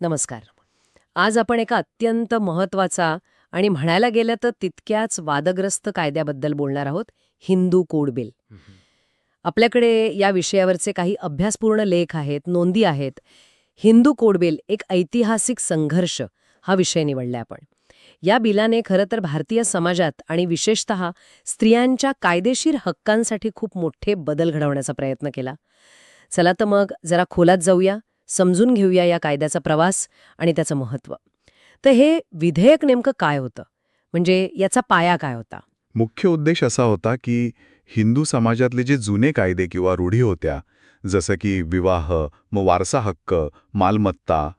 नमस्कार. आज आपण एका अत्यंत महत्त्वाचा आणि म्हणायला गेलं तर तितक्याच वादग्रस्त कायद्याबद्दल बोलणार आहोत हिंदू कोड बिल. आपल्याकडे या विषयावरचे काही अभ्यासपूर्ण लेख आहेत नोंदी आहेत. हिंदू कोड बिल एक ऐतिहासिक संघर्ष हा विषय निवडलाय आपण. या बिलाने खरं तर भारतीय समाजात आणि विशेषत स्त्रियांच्या कायदेशीर हक्कांसाठी खूप मोठे बदल घडवण्याचा प्रयत्न केला. चला तर मग जरा खोलात जाऊया. समजून घेऊया या कायद्याचा प्रवास आणि त्याचं महत्त्व. तर हे विधेयक नेमकं काय होतं? म्हणजे याचा पाया काय होता? मुख्य उद्देश असा होता की हिंदू समाजातले जे जुने कायदे किंवा रूढी होत्या जसं की विवाह मग वारसा हक्क मालमत्ता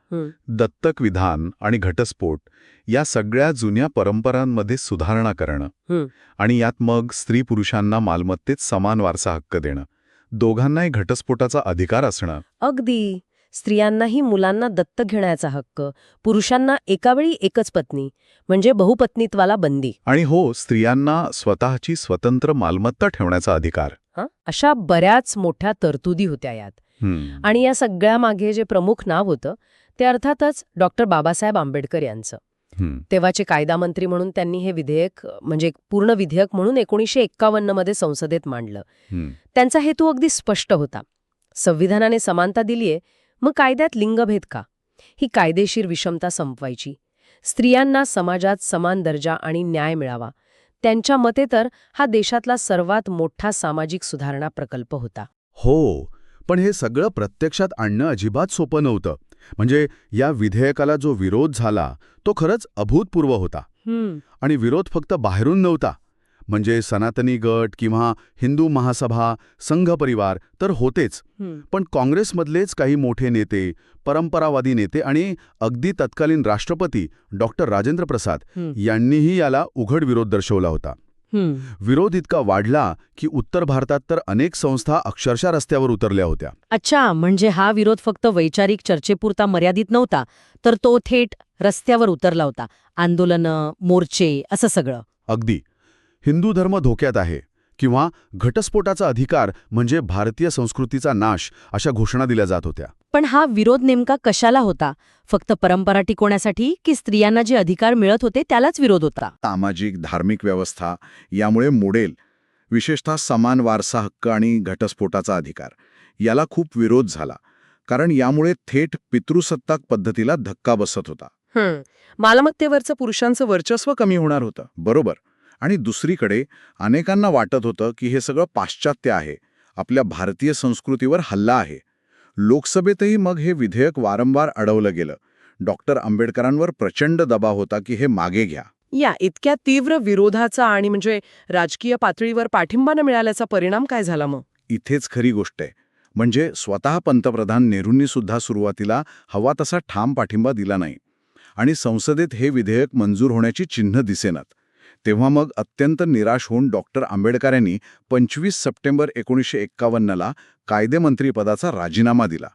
दत्तक विधान आणि घटस्फोट या सगळ्या जुन्या परंपरांमध्ये सुधारणा करणं. आणि यात मग स्त्री पुरुषांना मालमत्तेत समान वारसा हक्क देणं दोघांनाही घटस्फोटाचा अधिकार असणं. अगदी. स्त्रियांनाही मुलांना दत्तक घेण्याचा हक्क पुरुषांना एकावेळी एकच पत्नी म्हणजे बहुपत्नीत्वाला बंदी. आणि हो स्त्रियांना स्वतःची स्वतंत्र मालमत्ता ठेवण्याचा अधिकार? अशा बऱ्याच मोठ्या तरतुदी होत्या यात. आणि या सगळ्या मागे जे प्रमुख नाव होतं ते अर्थातच डॉक्टर बाबासाहेब आंबेडकर यांचं. तेव्हाचे कायदामंत्री म्हणून त्यांनी हे विधेयक म्हणजे पूर्ण विधेयक म्हणून एकोणीसशे एक्कावन्नमध्ये संसदेत मांडलं. त्यांचा हेतू अगदी स्पष्ट होता. संविधानाने समानता दिलीये मग कायद्यात लिंगभेद का? ही कायदेशीर विषमता संपवायची. स्त्रियांना समाजात समान दर्जा आणि न्याय मिळावा. त्यांच्या मते तर हा देशातला सर्वात मोठा सामाजिक सुधारणा प्रकल्प होता. हो पण हे सगळं प्रत्यक्षात आणणं अजिबात सोपं नव्हतं. म्हणजे या विधेयकाला जो विरोध झाला तो खरंच अभूतपूर्व होता. आणि विरोध फक्त बाहेरून नव्हता. म्हणजे सनातनी गट किंवा हिंदू महासभा संघ परिवार तर होतेच. पण काँग्रेसमधलेच काही मोठे नेते परंपरावादी नेते आणि अगदी तत्कालीन राष्ट्रपती डॉक्टर राजेंद्र प्रसाद यांनीही याला उघड विरोध दर्शवला होता. विरोध इतका वाढला की उत्तर भारतात तर अनेक संस्था अक्षरशः रस्त्यावर उतरल्या होत्या. अच्छा म्हणजे हा विरोध फक्त वैचारिक चर्चेपुरता मर्यादित नव्हता तर तो थेट रस्त्यावर उतरला होता. आंदोलनं मोर्चे असं सगळं. अगदी. हिंदू धर्म धोक्यात आहे किंवा घटस्फोटाचा अधिकार म्हणजे भारतीय संस्कृतीचा नाश अशा घोषणा दिल्या जात होत्या. पण हा विरोध नेमका कशाला होता? फक्त परंपरा टिकवण्यासाठी की स्त्रियांना जे अधिकार मिळत होते त्यालाच विरोध होता? सामाजिक धार्मिक व्यवस्था यामुळे मोडेल विशेषतः समान वारसा हक्क आणि घटस्फोटाचा अधिकार. याला खूप विरोध झाला कारण यामुळे थेट पितृसत्ताक पद्धतीला धक्का बसत होता. मालमत्तेवरचं पुरुषांचं वर्चस्व कमी होणार होतं. बरोबर. आणि दुसरीकडे अनेकांना वाटत होतं की हे सगळं पाश्चात्य आहे. आपल्या भारतीय संस्कृतीवर हल्ला आहे. लोकसभेतही मग हे विधेयक वारंवार अडवलं गेलं. डॉक्टर आंबेडकरांवर प्रचंड दबाव होता की हे मागे घ्या. या इतक्या तीव्र विरोधाचा आणि म्हणजे राजकीय पातळीवर पाठिंबा न मिळाल्याचा परिणाम काय झाला मग? इथेच खरी गोष्ट आहे. म्हणजे स्वतः पंतप्रधान नेहरूंनी सुद्धा सुरुवातीला हवा तसा ठाम पाठिंबा दिला नाही. आणि संसदेत हे विधेयक मंजूर होण्याची चिन्ह दिसेनात. तेव्हा मग अत्यंत निराश होऊन डॉक्टर आंबेडकर यांनी पंचवीस सप्टेंबर एकोणीसशे एक्कावन्नला कायदेमंत्रीपदाचा राजीनामा दिला.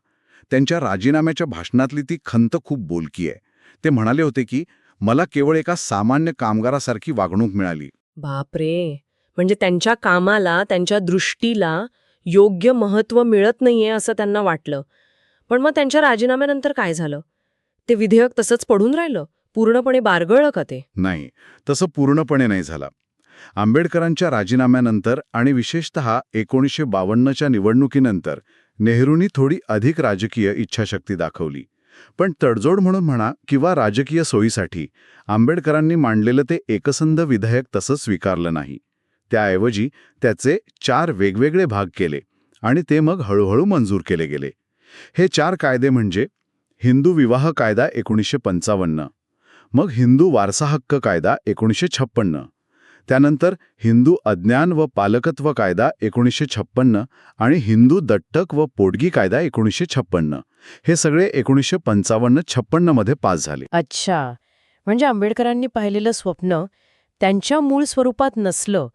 त्यांच्या राजीनाम्याच्या भाषणातली ती खंत खूप बोलकी आहे. ते म्हणाले होते की मला केवळ एका सामान्य कामगारासारखी वागणूक मिळाली. बापरे! म्हणजे त्यांच्या कामाला त्यांच्या दृष्टीला योग्य महत्त्व मिळत नाहीये असं त्यांना वाटलं. पण मग त्यांच्या राजीनाम्यानंतर काय झालं? ते विधेयक तसंच पडून राहिलं? पूर्णपणे बारगळलं का ते? नाही तसं पूर्णपणे नाही झाला. आंबेडकरांच्या राजीनाम्यानंतर आणि विशेषत एकोणीसशे बावन्नच्या निवडणुकीनंतर नेहरूंनी थोडी अधिक राजकीय इच्छाशक्ती दाखवली. पण तडजोड म्हणून म्हणा किंवा राजकीय सोयीसाठी आंबेडकरांनी मांडलेलं ते एकसंध विधेयक तसं स्वीकारलं नाही. त्याऐवजी त्याचे चार वेगवेगळे भाग केले आणि ते मग हळूहळू मंजूर केले गेले. हे चार कायदे म्हणजे हिंदू विवाह कायदा एकोणीसशे पंचावन्न मग हिंदू वारसा हक्क कायदा एकोणीसशे छप्पन्न. त्यानंतर हिंदू अज्ञान व पालकत्व कायदा एकोणीसशे छप्पन्न आणि हिंदू दत्तक व पोटगी कायदा एकोणीसशे छप्पन्न. हे सगळे एकोणीसशे पंचावन्न छप्पन्नमध्ये पास झाले. अच्छा. म्हणजे आंबेडकरांनी पाहिलेलं स्वप्न त्यांच्या मूळ स्वरूपात नसलं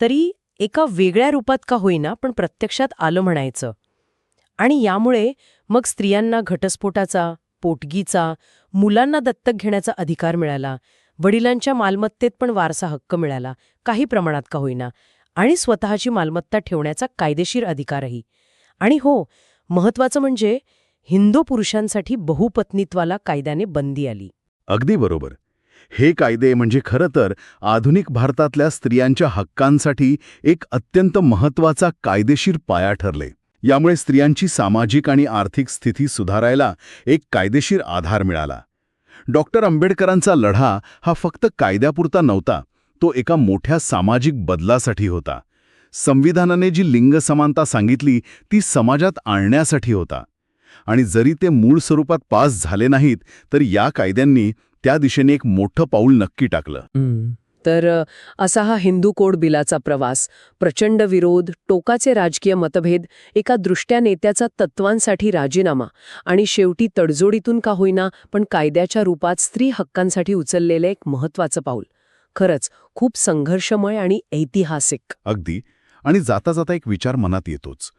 तरी एका वेगळ्या रूपात का होईना पण प्रत्यक्षात आलं म्हणायचं. आणि यामुळे मग स्त्रियांना घटस्फोटाचा पोटगीचा मुलांना दत्तक घेण्याचा अधिकार मिळाला. वडिलांच्या मालमत्तेत पण वारसा हक्क मिळाला. काही प्रमाणात का होईना. आणि स्वतःची मालमत्ता ठेवण्याचा कायदेशीर अधिकारही. आणि हो महत्वाचं म्हणजे हिंदू पुरुषांसाठी बहुपत्नीत्वाला कायद्याने बंदी आली. अगदी बरोबर. हे कायदे म्हणजे खरं तर आधुनिक भारतातल्या स्त्रियांच्या हक्कांसाठी एक अत्यंत महत्त्वाचा कायदेशीर पाया ठरले. यामुळे स्त्रियांची सामाजिक आणि आर्थिक स्थिती सुधारायला एक कायदेशीर आधार मिळाला. डॉक्टर आंबेडकरांचा लढा हा फक्त कायद्यापुरता नव्हता तो एका मोठ्या सामाजिक बदलासाठी होता. संविधानाने जी लिंग समानता सांगितली ती समाजात आणण्यासाठी होता. आणि जरी ते मूळ स्वरूपात पास झाले नाहीत तर या कायद्यांनी त्या दिशेने एक मोठं पाऊल नक्की टाकलं. तर असा हा हिंदू कोड बिलाचा प्रवास. प्रचंड विरोध टोकाचे राजकीय मतभेद एका दृष्ट्या नेत्याचा तत्वांसाठी राजीनामा आणि शेवटी तडजोडीतून का होईना पण कायद्याच्या रूपात स्त्री हक्कांसाठी उचललेलं एक महत्वाचं पाऊल. खरंच खूप संघर्षमय आणि ऐतिहासिक. अगदी. आणि जाता जाता एक विचार मनात येतोच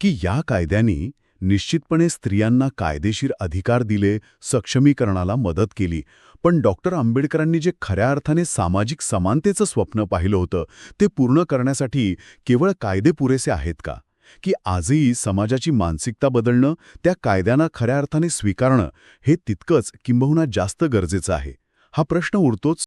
की या कायद्यानी निश्चितपणे स्त्रियांना कायदेशीर अधिकार दिले सक्षमीकरणाला मदत केली. पण डॉक्टर आंबेडकरांनी जे खऱ्या अर्थाने सामाजिक समानतेचं स्वप्न पाहिलं होतं ते पूर्ण करण्यासाठी केवळ कायदे पुरेसे आहेत का? की आजही समाजाची मानसिकता बदलणं त्या कायद्यांना खऱ्या अर्थाने स्वीकारणं हे तितकंच किंबहुना जास्त गरजेचं आहे? हा प्रश्न उरतोच.